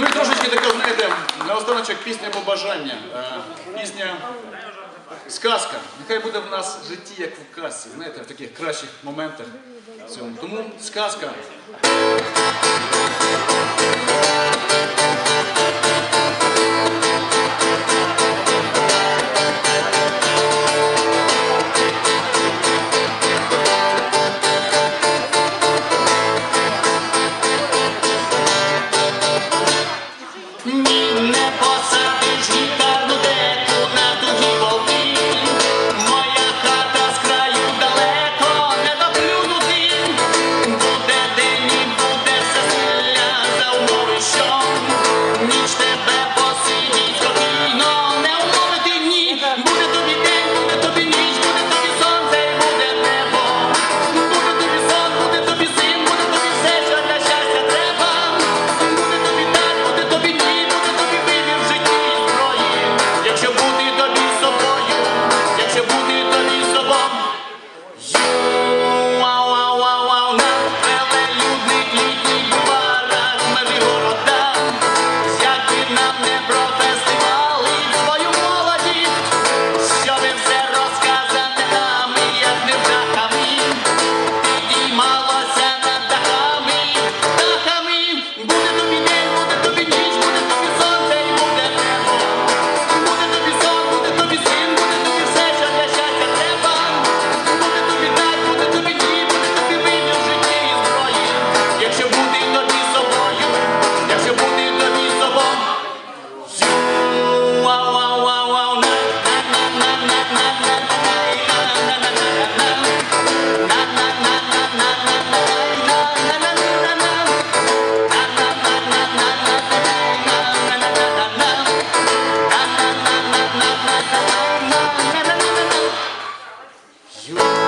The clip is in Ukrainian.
Ну і трошечки така, знаєте, на останочок пісня побажання. Е, пісня сказка. Нехай буде в нас в житті, як в казці, знаєте, в таких кращих моментах. Цьому. Тому сказка. me possas You.